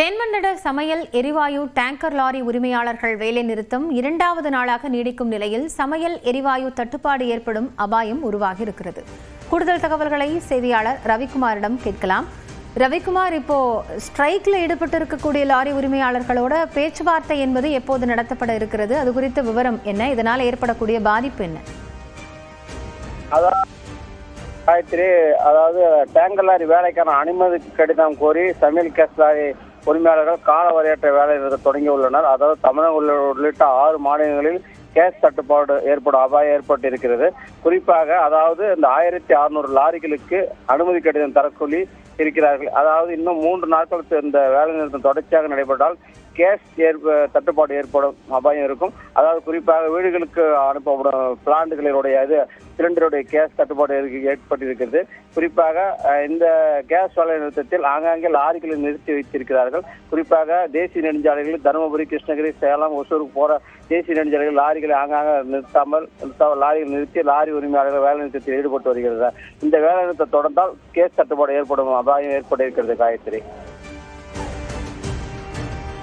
தென்மண்டல சமையல் எரிவாயு டேங்கர் லாரி உரிமையாளர்கள் வேலை நிறுத்தம் இரண்டாவது நாளாக நீடிக்கும் நிலையில் சமையல் எரிவாயு தட்டுப்பாடு ஏற்படும் அபாயம் உருவாகியிருக்கிறது. கூடுதல் தகவல்களை செய்தியாளர் ரவிக்குமாரிடம் கேட்கலாம். ரவிக்குமார் இப்போ ஸ்ட்ரைக்ல ஈடுபட்டு இருக்கக்கூடிய லாரி உரிமையாளர்களோட பேச்சுவார்த்தை என்பது எப்போது நடத்தப்பட இருக்கிறது? அது குறித்த விவரம் என்ன? இதனால் ஏற்படக்கூடிய பாதிப்பு என்ன? காயத்ரி அதாவது டேங்கர் லாரி வேலைக்கான அனுமதி கடிதம் கோரி சமையல் கேஸ் லாரி உரிமையாளர்கள் கால வரையற்ற வேலை தொடங்கி உள்ளனர். அதாவது தமிழகம் உள்ளிட்ட ஆறு மாநிலங்களில் கேஸ் தட்டுப்பாடு ஏற்படும் அபாயம் ஏற்பட்டு இருக்கிறது குறிப்பாக அதாவது இந்த ஆயிரத்தி அறுநூறு லாரிகளுக்கு அனுமதி கடிதம் தரக்கூலி இருக்கிறார்கள். அதாவது இன்னும் மூன்று நாட்களுக்கு இந்த வேலை நிறுத்தம் தொடர்ச்சியாக நடைபெற்றால் கேஸ் ஏற்ப தட்டுப்பாடு ஏற்படும் அபாயம் இருக்கும். அதாவது குறிப்பாக வீடுகளுக்கு அனுப்பப்படும் பிளான்ட்டுகளினுடைய இது சிலிண்டருடைய கேஸ் தட்டுப்பாடு ஏற்பட்டிருக்கிறது. குறிப்பாக இந்த கேஸ் வேலை நிறுத்தத்தில் ஆங்காங்கே லாரிகளை நிறுத்தி வைத்திருக்கிறார்கள். குறிப்பாக தேசிய நெடுஞ்சாலைகளில் தருமபுரி கிருஷ்ணகிரி சேலம் ஒசூருக்கு போற தேசிய நெடுஞ்சாலைகள் லாரிகளை ஆங்காங்க நிறுத்தாமல் நிறுத்தாமல் லாரிகள் நிறுத்தி லாரி உரிமையாளர்கள் வேலை நிறுத்தத்தில் ஈடுபட்டு வருகிறது. இந்த வேலை நிறுத்தம் தொடர்ந்தால் கேஸ் தட்டுப்பாடு ஏற்படும் அபாயம் ஏற்பட்டிருக்கிறது காயத்ரி.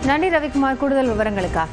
நன்றி ரவிக்குமார் கூடுதல் விவரங்களுக்காக.